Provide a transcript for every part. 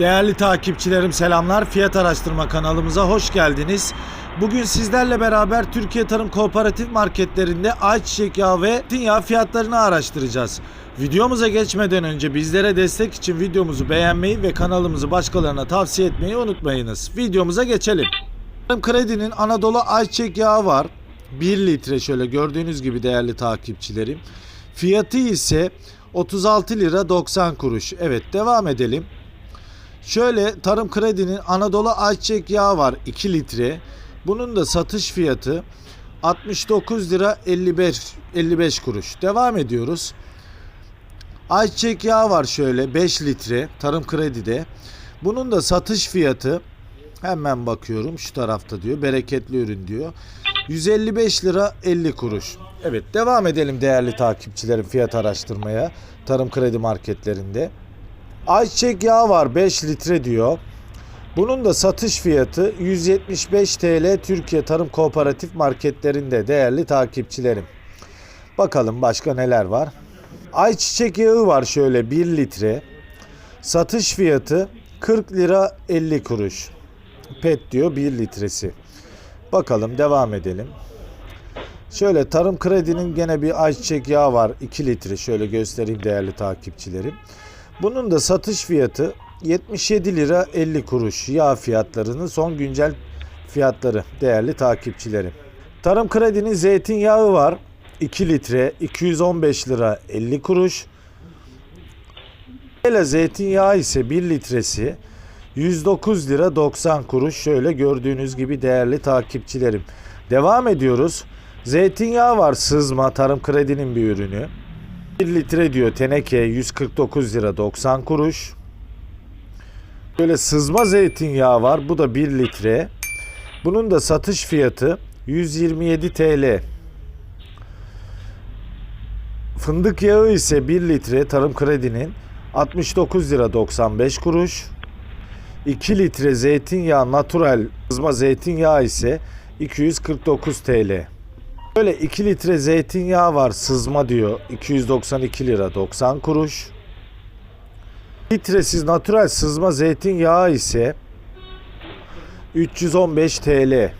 Değerli takipçilerim selamlar. Fiyat araştırma kanalımıza hoş geldiniz. Bugün sizlerle beraber Türkiye Tarım Kooperatif marketlerinde ayçiçek yağı ve zeytinyağı fiyatlarını araştıracağız. Videomuza geçmeden önce bizlere destek için videomuzu beğenmeyi ve kanalımızı başkalarına tavsiye etmeyi unutmayınız. Videomuza geçelim. Kredi'nin Anadolu ayçiçek yağı var. 1 litre şöyle gördüğünüz gibi değerli takipçilerim. Fiyatı ise 36 lira 90 kuruş. Evet devam edelim. Şöyle Tarım Kredi'nin Anadolu Ayçiçek yağı var 2 litre. Bunun da satış fiyatı 69 lira 55 55 kuruş. Devam ediyoruz. Ayçiçek yağı var şöyle 5 litre Tarım Kredi'de. Bunun da satış fiyatı hemen bakıyorum şu tarafta diyor. Bereketli ürün diyor. 155 lira 50 kuruş. Evet devam edelim değerli takipçilerim fiyat araştırmaya. Tarım Kredi marketlerinde. Ayçiçek yağı var 5 litre diyor. Bunun da satış fiyatı 175 TL Türkiye Tarım Kooperatif marketlerinde değerli takipçilerim. Bakalım başka neler var. Ayçiçek yağı var şöyle 1 litre. Satış fiyatı 40 lira 50 kuruş. PET diyor 1 litresi. Bakalım devam edelim. Şöyle Tarım Kredi'nin gene bir ayçiçek yağı var 2 litre şöyle göstereyim değerli takipçilerim. Bunun da satış fiyatı 77 lira 50 kuruş yağ fiyatlarının son güncel fiyatları değerli takipçilerim. Tarım Kredi'nin zeytinyağı var 2 litre 215 lira 50 kuruş. Hele zeytinyağı ise 1 litresi 109 lira 90 kuruş şöyle gördüğünüz gibi değerli takipçilerim. Devam ediyoruz. Zeytinyağı var sızma Tarım Kredi'nin bir ürünü. 1 litre diyor teneke 149 lira 90 kuruş. Böyle sızma zeytinyağı var. Bu da 1 litre. Bunun da satış fiyatı 127 TL. Fındık yağı ise 1 litre Tarım Kredi'nin 69 lira 95 kuruş. 2 litre zeytinyağı natural sızma zeytinyağı ise 249 TL. Böyle 2 litre zeytinyağı var sızma diyor 292 lira 90 kuruş. Litresiz natural sızma zeytinyağı ise 315 TL.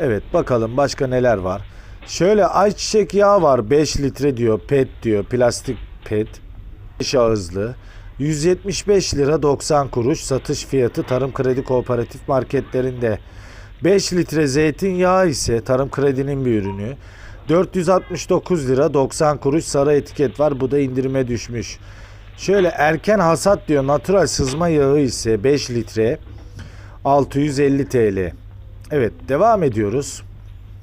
Evet bakalım başka neler var. Şöyle ayçiçek yağı var 5 litre diyor pet diyor plastik pet 5 ağızlı 175 lira 90 kuruş satış fiyatı Tarım Kredi Kooperatif marketlerinde. 5 litre zeytinyağı ise Tarım Kredi'nin bir ürünü. 469 lira 90 kuruş sarı etiket var. Bu da indirime düşmüş. Şöyle erken hasat diyor. Natural sızma yağı ise 5 litre 650 TL. Evet devam ediyoruz.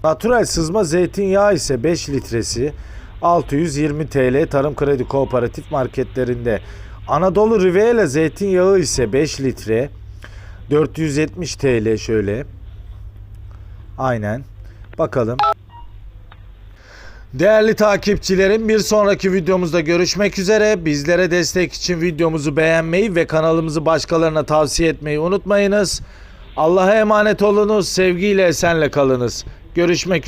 Natural sızma zeytinyağı ise 5 litresi 620 TL Tarım Kredi Kooperatif marketlerinde. Anadolu Rivela zeytinyağı ise 5 litre 470 TL şöyle. Aynen. Bakalım. Değerli takipçilerim bir sonraki videomuzda görüşmek üzere. Bizlere destek için videomuzu beğenmeyi ve kanalımızı başkalarına tavsiye etmeyi unutmayınız. Allah'a emanet olunuz. Sevgiyle esenle kalınız. Görüşmek üzere.